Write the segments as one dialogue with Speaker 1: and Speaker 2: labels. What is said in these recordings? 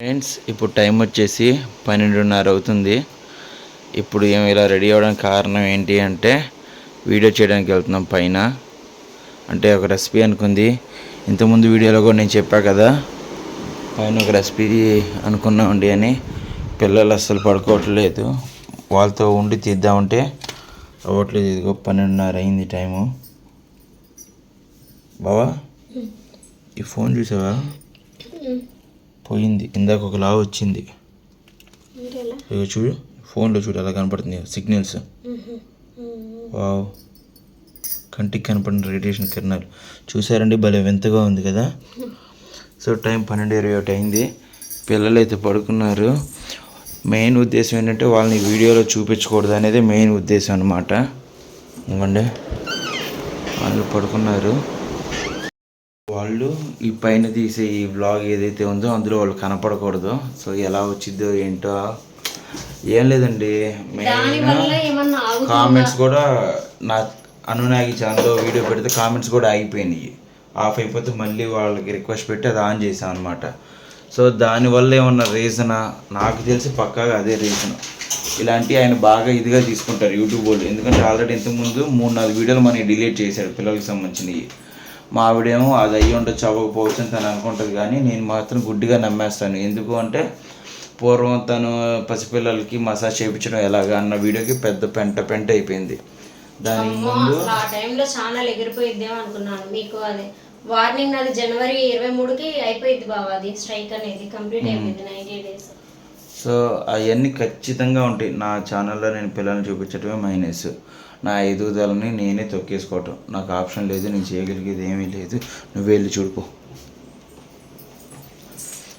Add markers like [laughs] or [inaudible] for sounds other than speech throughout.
Speaker 1: Friends ఇప్పుడు time వచ్చేసి పన్నెండున్నర అవుతుంది. ఇప్పుడు ఏం ఇలా రెడీ అవ్వడానికి కారణం ఏంటి అంటే వీడియో చేయడానికి వెళ్తున్నాం పైన. అంటే ఒక రెసిపీ అనుకుంది. ఇంతకుముందు వీడియోలో కూడా నేను చెప్పా కదా పైన ఒక రెసిపీ అనుకున్నామండి అని. పిల్లలు అస్సలు పడుకోవట్లేదు. వాళ్ళతో ఉండి తీద్దామంటే అవ్వట్లేదు. ఇదిగో పన్నెండున్నర అయింది టైము బావా ఈ ఫోన్ చూసావా? పోయింది. ఇందాక ఒక లా వచ్చింది. ఇక చూడు ఫోన్లో చూడు ఎలా కనపడుతుంది సిగ్నల్స్. వావ్. కంటికి కనపడిన రేడియేషన్ కిరణాలు. చూసారండి భలే వింతగా ఉంది కదా? సో టైం పన్నెండు ఇరవై ఒకటి అయింది. పిల్లలు అయితే పడుకున్నారు. మెయిన్ ఉద్దేశం ఏంటంటే వాళ్ళని వీడియోలో చూపించకూడదు అనేది మెయిన్ ఉద్దేశం అనమాట ఇవ్వండి. వాళ్ళు పడుకున్నారు. వాళ్ళు ఈ పైన తీసే ఈ వ్లాగ్ ఏదైతే ఉందో అందులో వాళ్ళు కనపడకూడదు. సో ఎలా వచ్చిందో ఏంటో ఏం లేదండి. కామెంట్స్ కూడా నా అనునాగి ఛానల్లో వీడియో పెడితే కామెంట్స్ కూడా ఆగిపోయినాయి. ఆఫ్ అయిపోతే మళ్ళీ వాళ్ళకి రిక్వెస్ట్ పెట్టి అది ఆన్ చేసాం అనమాట సో దానివల్ల ఏమన్నా రీజనా నాకు తెలిసి పక్కాగా అదే రీజన్ ఇలాంటి ఆయన బాగా ఇదిగా తీసుకుంటారు యూట్యూబ్ వాళ్ళు. ఎందుకంటే ఆల్రెడీ ఇంతకుముందు మూడు నాలుగు వీడియోలు మనకి డిలీట్ చేశాడు పిల్లలకి సంబంధించినవి. మా ఆవిడేమో అది అయ్యి ఉండొచ్చు అవ్వకపోవచ్చు అని తను అనుకుంటుంది కానీ నేను మాత్రం గుడ్డిగా నమ్మేస్తాను. ఎందుకు అంటే పూర్వం తను పసిపిల్లలకి మసాజ్ చేయించడం ఎలాగా అన్న వీడియోకి పెద్ద పెంట పెంట అయిపోయింది. దానికి ముందు
Speaker 2: ఆ టైంలో ఛానల్ ఎగిరిపోయిద్దేమో అనుకున్నాను మీకు అది. వార్నింగ్ అది జనవరి ఇరవై మూడుకి అయిపోయింది బాబా అది స్ట్రైక్ అనేది కంప్లీట్ అయిపోయింది నైన్టీ డేస్
Speaker 1: సో అవన్నీ ఖచ్చితంగా ఉంటాయి. నా ఛానల్లో నేను పిల్లల్ని చూపించడమే మైనస్. నా ఎదుగుదలని నేనే తొక్కేసుకోవటం. నాకు ఆప్షన్ లేదు నేను చేయగలిగేది ఏమీ లేదు. నువ్వు వెళ్ళి చూడుకో.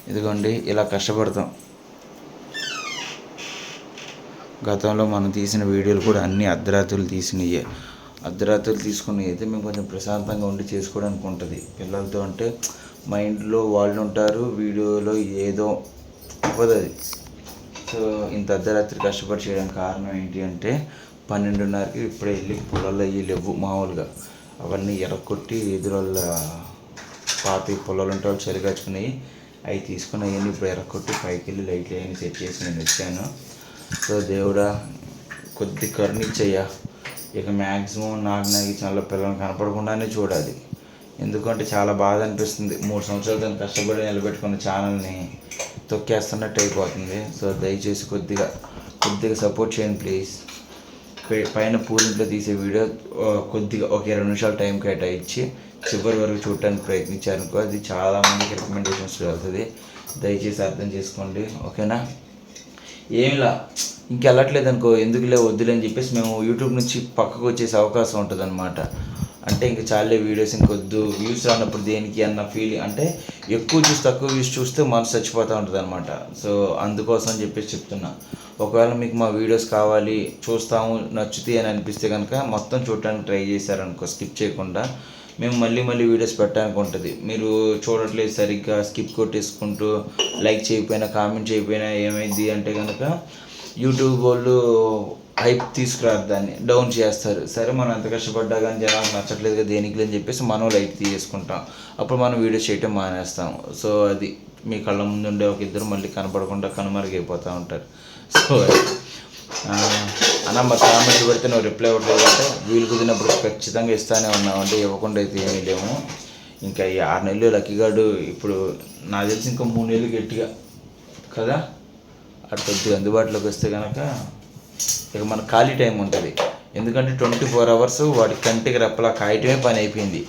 Speaker 1: ఇదిగోండి ఇలా కష్టపడతాం. గతంలో మనం తీసిన వీడియోలు కూడా అన్ని అర్ధరాత్రులు తీసినయే. అర్ధరాత్రులు తీసుకుని అయితే మేము కొంచెం ప్రశాంతంగా ఉండి చేసుకోవడానికి ఉంటుంది. పిల్లలతో అంటే మైండ్లో వాళ్ళు ఉంటారు వీడియోలో ఏదో అవ్వదు అది సో ఇంత అర్ధరాత్రి కష్టపడి చేయడానికి కారణం ఏంటి అంటే పన్నెండున్నరకి ఇప్పుడే వెళ్ళి పొలాల్లో అయ్యి లేవు మామూలుగా. అవన్నీ ఎరగొట్టి ఎదురోళ్ళ పాతి పొలాలు ఉంటే వాళ్ళు చలిగాచుకున్నాయి అవి తీసుకుని అవన్నీ ఇప్పుడు ఎరగొట్టి పైకి వెళ్ళి లైట్లు అవన్నీ సెట్ చేసి నేను వచ్చాను. సో దేవుడా కొద్ది కరుణిచ్చయ్యా. ఇక మ్యాక్సిమం నాకు నాకు చాలా పిల్లలు కనపడకుండానే చూడాలి ఎందుకంటే చాలా బాధ అనిపిస్తుంది. మూడు సంవత్సరాలు దాన్ని కష్టపడి నిలబెట్టుకున్న ఛానల్ని తొక్కేస్తున్నట్టు అయిపోతుంది. సో దయచేసి కొద్దిగా కొద్దిగా సపోర్ట్ చేయండి ప్లీజ్. పైన పూరింట్లో తీసే వీడియో కొద్దిగా ఒక ఇరవై నిమిషాలు టైం కేటాయించి చివరి వరకు చూడటానికి ప్రయత్నించారనుకో అది చాలామందికి రికమెండేషన్స్ వెళ్తుంది దయచేసి అర్థం చేసుకోండి ఓకేనా? ఏమిలా ఇంకెళ్ళట్లేదు అనుకో ఎందుకులే వద్దులే అని చెప్పేసి మేము యూట్యూబ్ నుంచి పక్కకు వచ్చేసే అవకాశం ఉంటుంది అనమాట అంటే ఇంకా చాలే వీడియోస్ ఇంకొద్దు వ్యూస్ రానప్పుడు దేనికి అన్న ఫీలింగ్ అంటే ఎక్కువ చూసి తక్కువ వ్యూస్ చూస్తే మనసు చచ్చిపోతూ ఉంటుంది అనమాట సో అందుకోసం అని చెప్పేసి చెప్తున్నా. ఒకవేళ మీకు మా వీడియోస్ కావాలి చూస్తాము నచ్చుతాయి అని అనిపిస్తే కనుక మొత్తం చూడటానికి ట్రై చేశారనుకో స్కిప్ చేయకుండా. మేము మళ్ళీ మళ్ళీ వీడియోస్ పెట్టడానికి ఉంటుంది. మీరు చూడట్లేదు సరిగ్గా స్కిప్ కొట్టేసుకుంటూ లైక్ చేయకపోయినా కామెంట్ చేయకపోయినా ఏమైంది అంటే కనుక యూట్యూబ్ వాళ్ళు హైప్ తీసుకురారు దాన్ని డౌన్ చేస్తారు. సరే మనం ఎంత కష్టపడ్డా కానీ జనాలకు నచ్చట్లేదు కదా దేనికి అని చెప్పేసి మనం లైట్ తీసేసుకుంటాం అప్పుడు మనం వీడియోస్ చేయటం మానేస్తాం. సో అది మీ కళ్ళ ముందు ఉండే ఒక ఇద్దరు మళ్ళీ కనపడకుండా కనుమరుగైపోతూ ఉంటారు. సో ఆ, అన్న మా కామెంట్ పెడితే నువ్వు రిప్లై ఇవ్వట్లేదు అంటే వీలు కుదిరినప్పుడు ఖచ్చితంగా ఇస్తానే ఉన్నావు అంటే ఇవ్వకుండా అయితే ఏమీ లేము ఇంకా ఈ ఆరు నెలలు లక్కీగాడు ఇప్పుడు నాకు తెలిసి ఇంకా మూడు నెలలు గట్టిగా కదా? అటు కొద్దిగా అందుబాటులోకి వస్తే కనుక ఇక మన ఖాళీ టైం ఉంటుంది. ఎందుకంటే ట్వంటీ ఫోర్ అవర్స్ వాడి కంటికి రెప్పలా కాయటమే పని అయిపోయింది.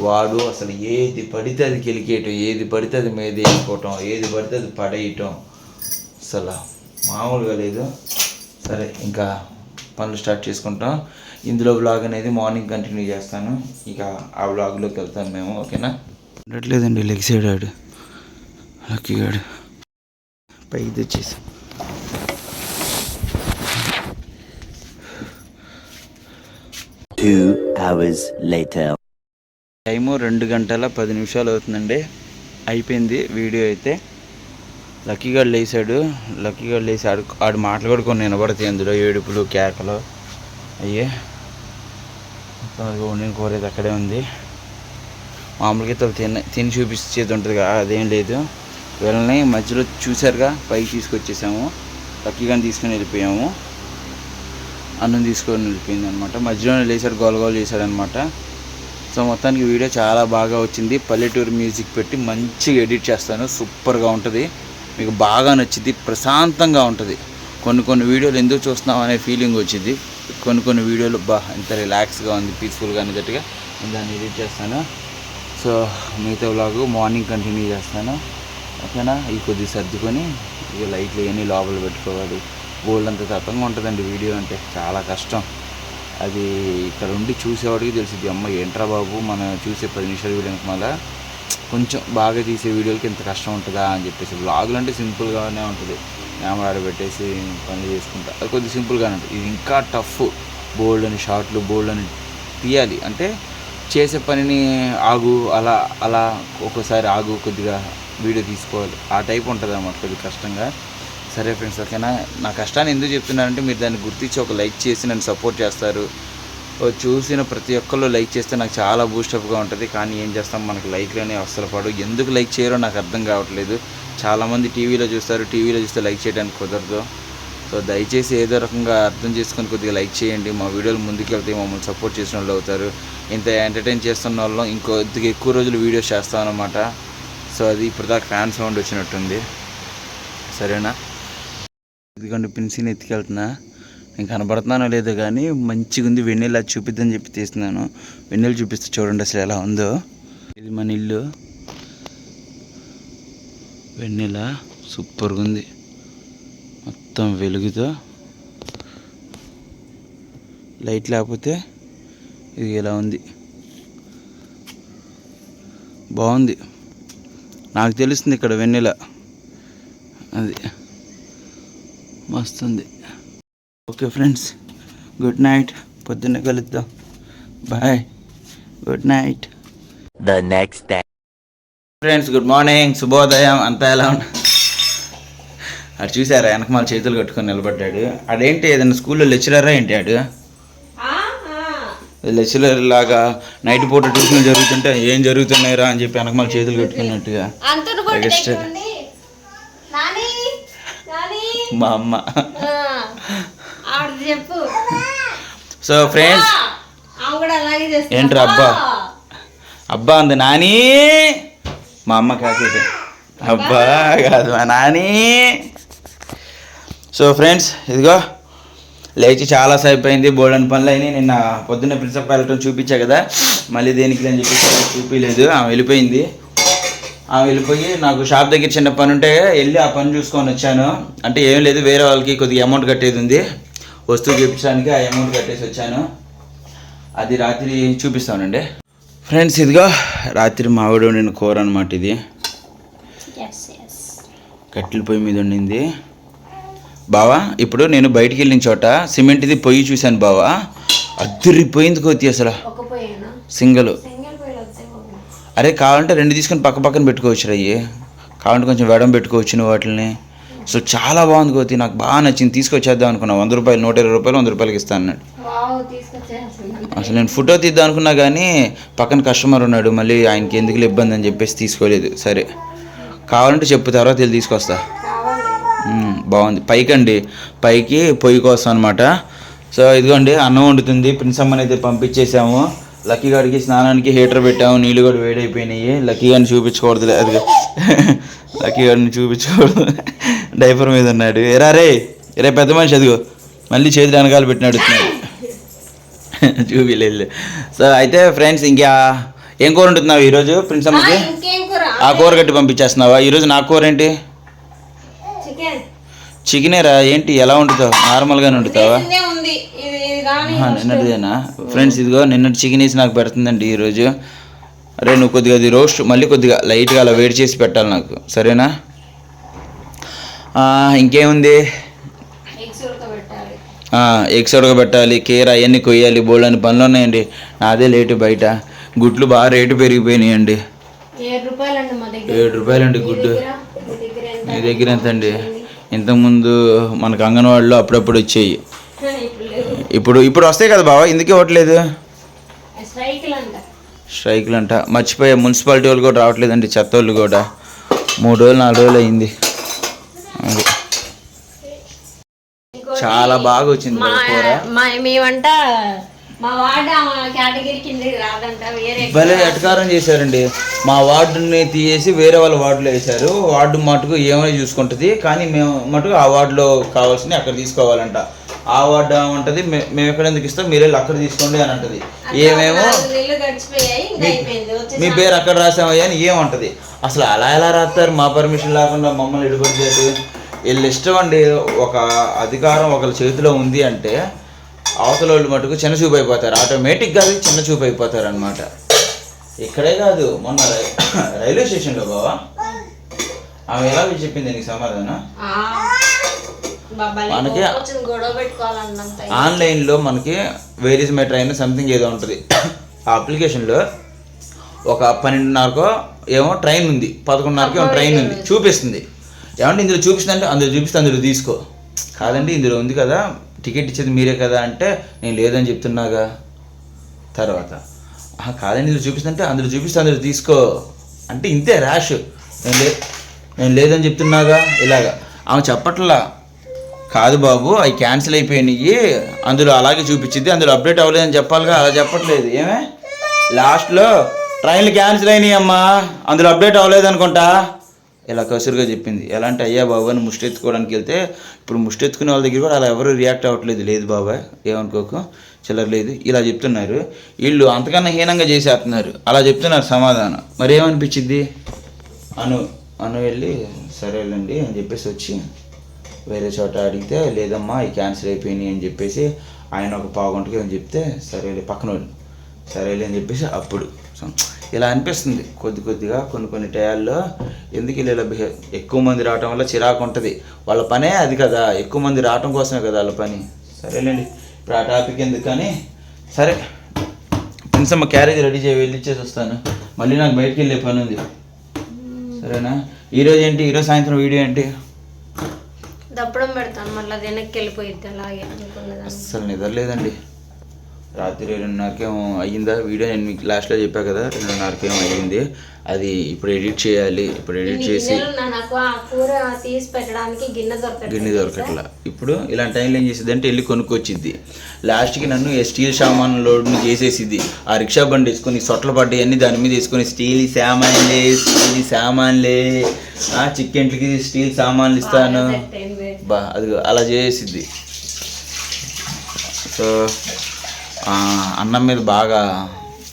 Speaker 1: వాడు అసలు ఏది పడితే అది కెలికేయటం ఏది పడితే అది మీద వేసుకోవటం ఏది పడితే అది పడేయటం. అసలు మామూలుగా లేదు. సరే ఇంకా పనులు స్టార్ట్ చేసుకుంటాం. ఇందులో బ్లాగ్ అనేది మార్నింగ్ కంటిన్యూ చేస్తాను. ఇక ఆ బ్లాగ్లోకి వెళ్తాను మేము ఓకేనా? ఉండట్లేదండి లెగ్ సైడ్ ఆడు లక్కీగాడు పైకి తెచ్చేసి
Speaker 3: Two hours later.
Speaker 1: టైము రెండు గంటల పది నిమిషాలు అవుతుందండి. అయిపోయింది వీడియో అయితే. లక్కీగాడు లేసాడు లక్కీగాడు లేచి ఆడు ఆడు మాటలు కూడా కొన్ని వినబడతాయి అందులో. ఏడుపులు కేకలు. అయ్యే. వండిన కూర అయితే అక్కడే ఉంది. మామూలుగా అయితే తిని తిని చూపించేది ఉంటుంది అదేం లేదు. వీళ్ళని మధ్యలో చూసారుగా పైకి తీసుకొచ్చేసాము. లక్కీగాని తీసుకొని వెళ్ళిపోయాము. అన్నం తీసుకొని వెళ్ళిపోయింది అనమాట మధ్యలోనే లేచాడు గోల గోల చేశాడనమాట సో మొత్తానికి వీడియో చాలా బాగా వచ్చింది. పల్లెటూరు మ్యూజిక్ పెట్టి మంచిగా ఎడిట్ చేస్తాను. సూపర్గా ఉంటుంది. మీకు బాగా నచ్చింది ప్రశాంతంగా ఉంటుంది. కొన్ని కొన్ని వీడియోలు ఎందుకు చూస్తున్నాం అనే ఫీలింగ్ వచ్చింది. కొన్ని కొన్ని వీడియోలు బా ఎంత రిలాక్స్గా ఉంది పీస్ఫుల్గా అనేటట్టుగా నేను దాన్ని ఎడిట్ చేస్తాను. సో మిగతా వ్లాగ్ మార్నింగ్ కంటిన్యూ చేస్తాను. ఓకేనా? ఈ కొద్దిగా సర్దుకొని ఇక లైట్లు ఇవన్నీ లోపల పెట్టుకోవాలి. గోల్డ్ అంత తతంగా ఉంటుందండి వీడియో అంటే చాలా కష్టం. అది ఇక్కడ ఉండి చూసేవాడికి తెలిసింది అమ్మ ఏంట్రా బాబు? మనం చూసే పది నిమిషాలు వీడియో మళ్ళీ కొంచెం బాగా తీసే వీడియోలకి ఇంత కష్టం ఉంటుందా అని చెప్పేసి బ్లాగులు అంటే సింపుల్గానే ఉంటుంది. కెమెరా పెట్టేసి పనులు చేసుకుంటా. అది కొద్దిగా సింపుల్గానే ఉంటుంది. ఇది ఇంకా టఫ్. బోల్డ్ అని షార్ట్లు బోల్డ్ అని తీయాలి. అంటే చేసే పనిని ఆగు అలా అలా ఒక్కోసారి ఆగు కొద్దిగా వీడియో తీసుకోవాలి. ఆ టైప్ ఉంటుంది అన్నమాట కొద్దిగా కష్టంగా. సరే ఫ్రెండ్స్ ఓకేనా? నా కష్టాన్ని ఎందుకు చెప్తున్నానంటే మీరు దాన్ని గుర్తించి ఒక లైక్ చేసి నన్ను సపోర్ట్ చేస్తారు. చూసిన ప్రతి ఒక్కళ్ళు లైక్ చేస్తే నాకు చాలా బూస్టప్గా ఉంటుంది. కానీ ఏం చేస్తాం? మనకు లైక్లోనే అస్సలు పడు ఎందుకు లైక్ చేయరో నాకు అర్థం కావట్లేదు. చాలామంది టీవీలో చూస్తారు. టీవీలో చూస్తే లైక్ చేయడానికి కుదరదు. సో దయచేసి ఏదో రకంగా అర్థం చేసుకొని కొద్దిగా లైక్ చేయండి. మా వీడియోలు ముందుకెళ్తే మమ్మల్ని సపోర్ట్ చేసిన వాళ్ళు అవుతారు. ఇంత ఎంటర్టైన్ చేస్తున్న వాళ్ళం ఇంకొద్దిగా ఎక్కువ రోజులు వీడియోస్ చేస్తామన్నమాట సో అది ఇప్పుడు దాకా ఫ్యాన్ సౌండ్ వచ్చినట్టుంది. సరేనా? ఇదిగోండి పిన్సీని ఎత్తుకెళ్తున్నా. నేను కనబడుతున్నానో లేదో కానీ మంచిగా ఉంది. వెన్నెల చూపిద్దని చెప్పి తీస్తున్నాను. వెన్నెల చూపిస్తే చూడండి అసలు ఎలా ఉందో. ఇది మన ఇల్లు. వెన్నెల సూపర్గా ఉంది. మొత్తం వెలుగుతో. లైట్ లేకపోతే ఇది ఎలా ఉంది? బాగుంది. నాకు తెలుస్తుంది ఇక్కడ వెన్నెల. అది మస్తుంది ఓకే ఫ్రెండ్స్ గుడ్ నైట్ పొద్దున్నే కలుద్దాం. Bye good night
Speaker 3: The next day.
Speaker 1: Friends good morning శుభోదయం అంతా ఎలా ఉన్నా? అది చూసారా? వెనక మన చేతులు కట్టుకొని నిలబడ్డాడు. అదేంటి ఏదైనా స్కూల్లో లెక్చరరా ఏంటి ఆడు? లెక్చరర్ లాగా నైట్ పూట ట్యూషన్లు జరుగుతుంటే ఏం జరుగుతున్నాయిరా అని చెప్పి వెనక మన చేతులు కట్టుకున్నట్టుగా. మా అమ్మ.
Speaker 2: చెప్పు.
Speaker 1: సో ఫ్రెండ్స్ ఏంట్రా అబ్బా? అబ్బా? అంది నాని మా అమ్మ కాకేది అబ్బా. కాదు మా నాని. సో ఫ్రెండ్స్ ఇదిగో లేచి చాలా అయింది బోర్డని పనులు అయినాయి. నిన్న పొద్దున్న ప్రిన్సిపల్ వెళ్ళటం చూపించా కదా. మళ్ళీ దేనికి అని చెప్పి చూపించలేదు. ఆమె వెళ్ళిపోయింది. ఆమె వెళ్ళిపోయి నాకు షాప్ దగ్గర చిన్న పని ఉంటే వెళ్ళి ఆ పని చూసుకొని వచ్చాను. అంటే ఏం లేదు వేరే వాళ్ళకి కొద్దిగా అమౌంట్ కట్టేది ఉంది. వస్తువు చూపించడానికి ఆ అమౌంట్ కట్టేసి వచ్చాను. అది రాత్రి చూపిస్తానండి. ఫ్రెండ్స్ ఇదిగో రాత్రి మా ఆవిడ వండిన కూర అనమాట ఇది. కట్టెల పొయ్యి మీద ఉండింది బావా ఇప్పుడు నేను బయటికి వెళ్ళిన చోట సిమెంట్ది పొయ్యి చూశాను బావా. అద్దరిపోయింది కొద్ది అసలు. సింగల్. అరే కావాలంటే రెండు తీసుకొని పక్క పక్కన పెట్టుకోవచ్చు అయ్యి. కావాలంటే కొంచెం వెడం పెట్టుకోవచ్చు నువ్వు వాటిని సో చాలా బాగుంది కోతి నాకు బాగా నచ్చింది. తీసుకొచ్చేద్దాం అనుకున్నా. వంద రూపాయలు నూట ఇరవై రూపాయలు వంద రూపాయలకి ఇస్తాను అన్నాడు. అసలు నేను ఫోటో తీద్దాం అనుకున్నా కానీ పక్కన కస్టమర్ ఉన్నాడు. మళ్ళీ ఆయనకి ఎందుకు ఇబ్బంది అని చెప్పేసి తీసుకోలేదు. సరే. కావాలంటే చెప్పు తర్వాత వెళ్ళి తీసుకొస్తా. బాగుంది. పైకి అండి పైకి పొయ్యి కోసం అనమాట సో ఇదిగోండి అన్నం వండుతుంది. ప్రిన్సమ్మని అయితే పంపించేసాము. లక్కీ గారికి స్నానానికి హీటర్ పెట్టాము. నీళ్ళు కూడా వేడైపోయినాయి. లక్కీ గారిని చూపించకూడదు అది లక్కీ గారిని చూపించకూడదు డైపర్ మీద ఉన్నాడు. ఎరా రే ఎరా పెద్ద మనిషి అదిగో. మళ్ళీ చేతులు వెనకాల పెట్టి నడుస్తున్నాడు. [laughs] చూపిలేదు సో అయితే ఫ్రెండ్స్ ఇంకా ఏం కూర ఉంటున్నావు ఈరోజు
Speaker 2: ఇంకేం కూర?
Speaker 1: ఆ కూర కట్టి పంపించేస్తున్నావా? ఈరోజు నా కూర ఏంటి?
Speaker 2: చికెన్.
Speaker 1: చికెనేరా ఏంటి? ఎలా వండుతావు? నార్మల్గానే ఆహా, నిన్నటిదేనా? ఫ్రెండ్స్ ఇదిగో నిన్నటి చికెన్ వేసి నాకు పెడుతుందండి ఈరోజు. అరే నువ్వు కొద్దిగా అది రోస్ట్ మళ్ళీ కొద్దిగా లైట్గా అలా వేడి చేసి పెట్టాలి నాకు. సరేనా? ఇంకేముంది?
Speaker 2: ఎగ్స్ ఉడకబెట్టాలి.
Speaker 1: కేర్ అవన్నీ కొయ్యాలి బోల్డ్ అని పనులు ఉన్నాయండి నాదే లేటు బయట. గుడ్లు బాగా రేటు పెరిగిపోయినాయండి.
Speaker 2: ఏడు రూపాయలండి
Speaker 1: గుడ్డు.
Speaker 2: మీ దగ్గర ఎంత
Speaker 1: అండి? ఇంతకుముందు మనకు అంగన్వాడీలో అప్పుడప్పుడు వచ్చాయి.
Speaker 2: ఇప్పుడు
Speaker 1: ఇప్పుడు వస్తాయి కదా బావా ఎందుకు ఇవ్వట్లేదు?
Speaker 2: స్ట్రైకులు అంట
Speaker 1: మర్చిపోయా మున్సిపాలిటీ వాళ్ళు కూడా రావట్లేదండి చెత్త వాళ్ళు కూడా. మూడు రోజులు నాలుగు రోజులు అయింది. చాలా బాగా వచ్చింది
Speaker 2: మా
Speaker 1: కూర.
Speaker 2: మా మేమంట మా వార్డు కేటగిరీ కింద రాదంట వేరే
Speaker 1: భలే ఎటకారం చేశారండి. మా వార్డుని తీసేసి వేరే వాళ్ళ వార్డులో వేశారు. వార్డు మటుకు ఏమైనా చూసుకుంటుంది కానీ మేము మటుకు ఆ వార్డులో కావాల్సినవి అక్కడ తీసుకోవాలంట. ఆ వార్డు ఉంటుంది మేము ఎక్కడ ఎందుకు ఇస్తాం? మీరు వెళ్ళి అక్కడ తీసుకోండి అని అంటది. ఏమేమో మీ పేరు అక్కడ రాసామయ్యా అని ఏమంటది అసలు అలా ఎలా రాస్తారు? మా పర్మిషన్ లేకుండా మమ్మల్ని ఇడిపడిచేది వీళ్ళు ఇష్టం అండి ఒక అధికారం ఒకరి చేతిలో ఉంది అంటే అవతల వాళ్ళు మటుకు చిన్న చూపు అయిపోతారు. ఆటోమేటిక్గా అది చిన్న చూపు అయిపోతారు అనమాట ఇక్కడే కాదు మొన్న [coughs] రైల్వే స్టేషన్లో బావా? ఆమె ఎలా చెప్పింది నీకు సమాధానం? మనకి- ఆన్లైన్లో మనకి వేరీస్ మై ట్రైన్ సంథింగ్ ఏదో ఉంటుంది. [coughs] ఆ అప్లికేషన్లో ఒక పన్నెండున్నరకో ఏమో ట్రైన్ ఉంది. పదకొండున్నరకో ఏమో ట్రైన్ ఉంది. చూపిస్తుంది. ఏమంటే ఇందులో చూపిస్తుందంటే అందులో చూపిస్తే అందులో తీసుకో. కాదండి ఇందులో ఉంది కదా. టికెట్ ఇచ్చేది మీరే కదా అంటే నేను లేదని చెప్తున్నాగా. తర్వాత. "ఆహా, కాదండి ఇందులో చూపిస్తుంటే అందులో చూపిస్తే అందులో తీసుకో. అంటే ఇంతే ర్యాష్ నేను లే నేను లేదని చెప్తున్నాగా ఇలాగా. ఆమె చెప్పట్లా. కాదు బాబు అవి క్యాన్సిల్ అయిపోయినాయి. అందులో అలాగే చూపించింది. అందులో అప్డేట్ అవ్వలేదని చెప్పాలిగా అలా చెప్పట్లేదు. ఏమే? లాస్ట్లో ట్రైన్లు క్యాన్సిల్ అయినాయి అమ్మా. అందులో అప్డేట్ అవ్వలేదు అనుకుంటా. ఇలా కసురుగా చెప్పింది. ఎలా అంటే అయ్యా బాబు అని ముష్టెత్తుకోవడానికి వెళ్తే ఇప్పుడు ముష్టెత్తుకునే వాళ్ళ దగ్గర కూడా అలా ఎవరు రియాక్ట్ అవ్వట్లేదు. లేదు బాబాయ్ ఏమనుకోకు చిల్లర లేదు. ఇలా చెప్తున్నారు. వీళ్ళు అంతకన్నా హీనంగా చేసేస్తున్నారు. అలా చెప్తున్నారు సమాధానం. మరి ఏమనిపించింది అను అను వెళ్ళి సరేలేండి అని చెప్పేసి వచ్చి వేరే చోట అడిగితే లేదమ్మా ఈ క్యాన్సిల్ అయిపోయినాయి అని చెప్పేసి ఆయన ఒక పావు గంటకి అని చెప్తే సరేలే పక్కన వాళ్ళు సరేలే అని చెప్పేసి అప్పుడు. సో, ఇలా అనిపిస్తుంది. కొద్ది కొద్దిగా కొన్ని కొన్ని టయాల్లో ఎందుకు ఇలా బిహేవ్? ఎక్కువ మంది రావటం వల్ల చిరాకు ఉంటుంది. వాళ్ళ పనే అది కదా. ఎక్కువ మంది రావటం కోసమే కదా వాళ్ళ పని. సరేలేండి. ఇప్పుడు ఆ టాపిక్ ఎందుకు కానీ సరే. ప్రిన్సమ్మ క్యారేజ్ రెడీ చేయి వెళ్ళి ఇచ్చేసి వస్తాను. మళ్ళీ నాకు బయటికి వెళ్ళే పని ఉంది. సరేనా? ఈరోజు ఏంటి? ఈరోజు సాయంత్రం వీడియో ఏంటి?
Speaker 2: దప్పడం పెడతాను. మళ్ళీ వెనక్కి వెళ్ళిపోయిద్ది అలాగే.
Speaker 1: అస్సలు నిద్రలేదండి రాత్రి రెండున్నరకేమో అయ్యిందా? వీడియో నేను మీకు లాస్ట్లో చెప్పా కదా రెండున్నరకేమో అయ్యింది. అది ఇప్పుడు ఎడిట్ చేయాలి ఇప్పుడు ఎడిట్ చేసి
Speaker 2: గిన్నె
Speaker 1: దొరకట్లా. ఇప్పుడు ఇలాంటి టైంలో ఏం చేసిద్ది అంటే వెళ్ళి కొనుక్కొచ్చిద్ది. లాస్ట్కి నన్ను స్టీల్ సామాన్ లోడ్ని చేసేసిద్ది. ఆ రిక్షా బండి వేసుకొని సొట్ల పడ్డాయి అన్ని దాని మీద వేసుకొని స్టీల్ సామాన్లే స్టీల్ సామాన్లే ఆ చికెన్లకి స్టీల్ సామాన్లు ఇస్తాను. బా అది అలా చేసిద్ది సో అన్నం మీద బాగా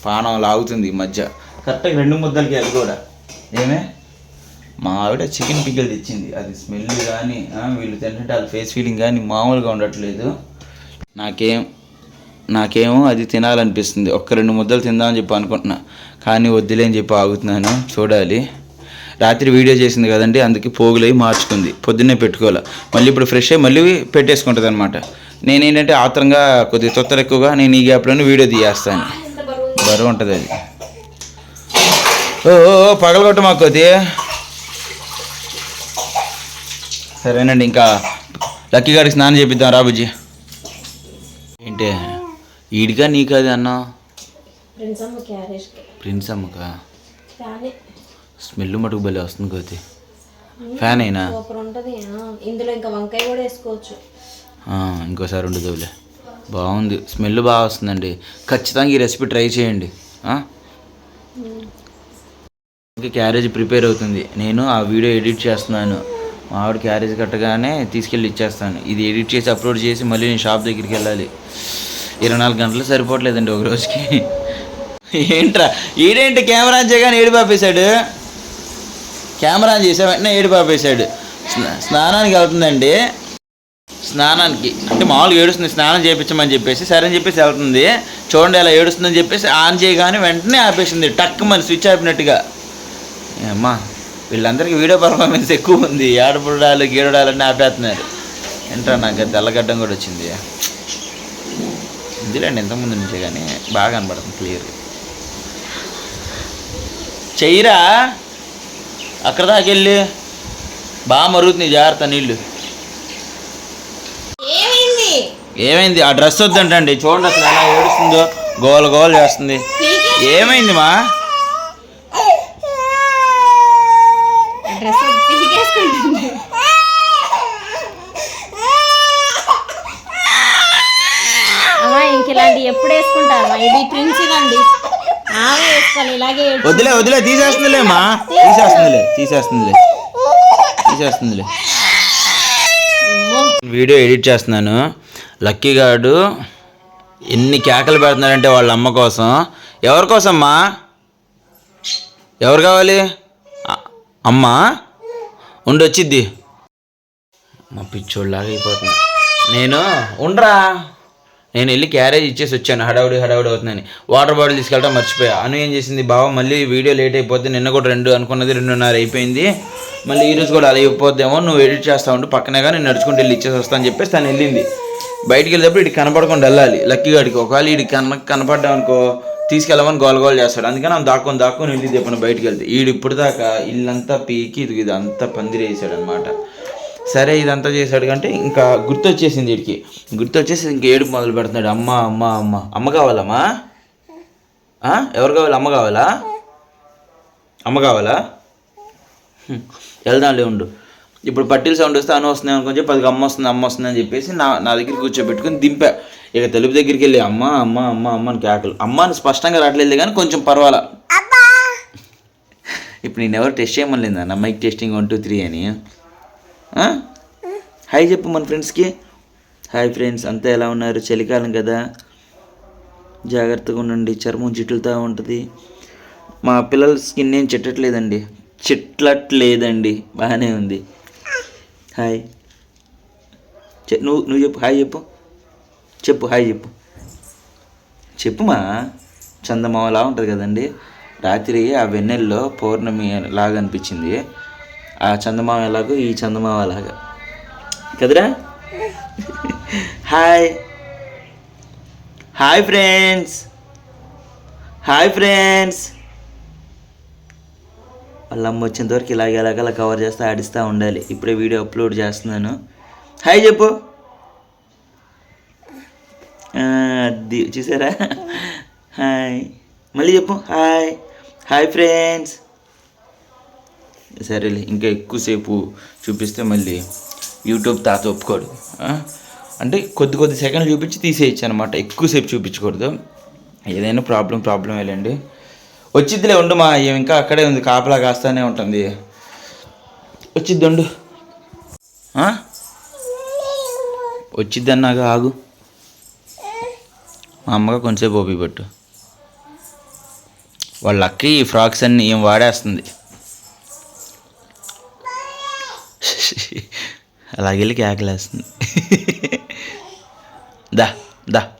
Speaker 1: పానం లాగుతుంది ఈ మధ్య. కరెక్ట్గా రెండు ముద్దలకి అది కూడా. ఏమే? మా ఆవిడ చికెన్ పిగ్గలు తెచ్చింది. అది స్మెల్ కానీ వీళ్ళు తింటుంటే వాళ్ళ ఫేస్ ఫీలింగ్ కానీ మామూలుగా ఉండట్లేదు. నాకేం నాకేమో అది తినాలనిపిస్తుంది. ఒక్క రెండు ముద్దలు తిందామని చెప్పి అనుకుంటున్నా. కానీ వద్దులే అని చెప్పి ఆగుతున్నాను. చూడాలి. రాత్రి వీడియో చేసింది కదండి అందుకే పోగులై మార్చుకుంది. పొద్దున్నే పెట్టుకోవాలి. మళ్ళీ ఇప్పుడు ఫ్రెష్ అయ్యి మళ్ళీ పెట్టేసుకుంటుంది అనమాట నేనేంటంటే ఆత్రంగా కొద్దిగా తొత్తర ఎక్కువగా నేను ఈ గ్యాప్లోనే వీడియో తీయేస్తాను.
Speaker 2: బరువు
Speaker 1: ఉంటుంది అది. ఓ పగలగొట్టు మాకు కొద్ది సరేనండి ఇంకా లక్కీ గారికి స్నానం చేపిద్దాం రాబుజ్జి ఏంటి? ఈడిగా నీకు అది అన్నా? ప్రిన్స్ అమ్మకా స్మెల్ మటుకు భలే వస్తుంది కొద్ది ఫ్యాన్ అయినా
Speaker 2: ఇందులో ఇంకా వంకాయ కూడా వేసుకోవచ్చు.
Speaker 1: ఇంకోసారి ఉండదులే బాగుంది. స్మెల్ బాగా వస్తుందండి. ఖచ్చితంగా ఈ రెసిపీ ట్రై చేయండి. ఇంకా క్యారేజ్ ప్రిపేర్ అవుతుంది. నేను ఆ వీడియో ఎడిట్ చేస్తున్నాను. మా ఆవిడ క్యారేజ్ కట్టగానే తీసుకెళ్ళి ఇచ్చేస్తాను. ఇది ఎడిట్ చేసి అప్లోడ్ చేసి మళ్ళీ నేను షాప్ దగ్గరికి వెళ్ళాలి. ఇరవై నాలుగు గంటలు సరిపోవట్లేదండి ఒక రోజుకి. ఏంట్రా? ఈడేంటి కెమెరా చేయగానే ఏడు పాపేశాడు? కెమెరా ఆన్ చేసా వెంటనే ఏడు పాపేశాడు. స్నా- స్నానానికి వెళ్తుందండి. స్నానానికి. అంటే మామూలుగా ఏడుస్తుంది స్నానం చేయించమని చెప్పేసి సరే అని చెప్పేసి వెళ్తుంది. చూడండి అలా ఏడుస్తుందని చెప్పేసి ఆన్ చేయగానే వెంటనే ఆపేసింది. టక్ మన స్విచ్ ఆపినట్టుగా. అమ్మా వీళ్ళందరికీ వీడియో పర్ఫార్మెన్స్ ఎక్కువ ఉంది. ఏడపడాలు గీడడాలని ఆపేస్తున్నారు. ఏంట్రా నాకు తెల్లగడ్డం కూడా వచ్చింది. ఇందులేండి ఇంతకుముందు నుంచే కానీ బాగా కనబడుతుంది క్లియర్ చెయ్యరా. అక్కడ దాకెళ్ళి బాగా మరుగుతుంది జాగ్రత్త నీళ్ళు.
Speaker 2: ఏమైంది?
Speaker 1: ఆ డ్రెస్ వద్దంటండి. చూడండి అసలు ఎలా ఏడుస్తుందో. గోల గోల చేస్తుంది. ఏమైంది మా?
Speaker 2: ఇలాంటి ఎప్పుడు వేసుకుంటారు? ఇది
Speaker 1: వదిలే తీసేస్తుందిలే తీసేస్తుందిలేమా తీసేస్తుందిలే తీసేస్తుందిలే. తీసేస్తుందిలే. వీడియో ఎడిట్ చేస్తున్నాను. లక్కీగాడు ఎన్ని కేకలు పెడుతున్నాడంటే వాళ్ళ అమ్మ కోసం. ఎవరి కోసమ్మా? ఎవరు కావాలి? అమ్మ? ఉండి వచ్చిద్ది. మా పిచ్చోళ్ళలాగా అయిపోతుంది నేను ఉండరా. నేను వెళ్ళి క్యారేజ్ ఇచ్చేసి వచ్చాను. హడావుడి హడావుడి అవుతుందని వాటర్ బాటిల్ తీసుకెళ్ళటం మర్చిపోయా. అను ఏం చేసింది బావ? మళ్ళీ వీడియో లేట్ అయిపోతే నిన్న కూడా రెండు అనుకున్నది రెండున్నర అయిపోయింది. మళ్ళీ ఈ రోజు కూడా అలా అయిపోద్దేమో. నువ్వు ఎడిట్ చేస్తా ఉండు. పక్కనేగా నేను నడుచుకుంటూ వెళ్ళి ఇచ్చేసి వస్తా అని చెప్పేసి తను వెళ్ళింది. బయటికి వెళ్ళేటప్పుడు ఇటు కనపడకుండా వెళ్ళాలి. లక్కీ గాడికి ఒకవేళ ఇటు కన కనపడ్డాం అనుకో తీసుకెళ్ళమని గోల గోల్ చేస్తాడు. అందుకని ఆమె దాక్కుని దాక్కొని వెళ్ళి చెప్పిన బయటికి వెళ్తే. ఈడు ఇప్పుడు దాకా ఇల్లంతా పీకి ఇది ఇది అంతా పందిరి అనమాట సరే ఇదంతా చేశాడు కంటే ఇంకా గుర్తొచ్చేసింది వీడికి గుర్తొచ్చేసి ఇంక ఏడుపు మొదలు పెడుతున్నాడు. అమ్మ అమ్మ అమ్మ. అమ్మ కావాలమ్మా? ఎవరు కావాలి? అమ్మ కావాలా? అమ్మ కావాలా? వెళ్దాంలే ఉండు. ఇప్పుడు పట్టీలు సౌండ్ వస్తే అన్న వస్తుంది అనుకొని చెప్పి అది అమ్మ వస్తుంది అమ్మ వస్తుంది అని చెప్పేసి నా నా దగ్గర కూర్చోబెట్టుకుని దింపా. ఇక తెలుపు దగ్గరికి వెళ్ళి అమ్మ అమ్మ అమ్మ అమ్మ అని కేకలు. అమ్మ అని స్పష్టంగా రావట్లేదు కానీ కొంచెం పర్వాలా? ఇప్పుడు నేను ఎవరు టెస్ట్ చేయమలేదు అన్న mic testing one two three అని? హాయ్ చెప్పు మన ఫ్రెండ్స్కి. హాయ్ ఫ్రెండ్స్ అంతా ఎలా ఉన్నారు? చలికాలం కదా. జాగ్రత్తగా ఉండండి. చర్మం చిట్లుతూ ఉంటుంది. మా పిల్లల స్కిన్ ఏం చిట్టట్లేదండి. చిట్లట్లేదండి. బాగానే ఉంది. హాయ్ చె- నువ్వు నువ్వు చెప్పు హాయ్ చెప్పు చెప్పు హాయ్ చెప్పు చెప్పుమా చందమామలా ఉంటుంది కదండి రాత్రి ఆ వెన్నెల్లో పౌర్ణమి లాగా అనిపించింది ఆ చందమామ ఎలాగో ఈ చందమామ లాగా కదరా hi hi friends hi friends వాళ్ళ అమ్మ వచ్చేంత వరకు ఇలాగ ఎలాగలా కవర్ చేస్తూ ఆడిస్తూ ఉండాలి. ఇప్పుడే వీడియో అప్లోడ్ చేస్తున్నాను. హాయ్ చెప్పు. అది చూసారా? హాయ్ మళ్ళీ చెప్పు. హాయ్ హాయ్ ఫ్రెండ్స్ సరేలే ఇంకా ఎక్కువసేపు చూపిస్తే మళ్ళీ యూట్యూబ్ తాత ఒప్పుకోడు. అంటే కొద్ది కొద్ది సెకండ్లు చూపించి తీసేయచ్చు అనమాట ఎక్కువసేపు చూపించకూడదు. ఏదైనా ప్రాబ్లం ప్రాబ్లం వెళ్ళండి వచ్చిద్దిలే ఉండు మా ఏం ఇంకా అక్కడే ఉంది కాపలా కాస్తానే ఉంటుంది. వచ్చిద్ది ఉండు ఆ? వచ్చిద్ది అన్నాక ఆగు. మా అమ్మగా కొంచెంసేపు ఓపి పెట్టు. వాళ్ళ అక్క ఈ ఫ్రాక్స్ అన్ని ఏం వాడేస్తుంది. [laughs] అలాగే వెళ్ళి కేకలేస్తుంది. [laughs] దా దా.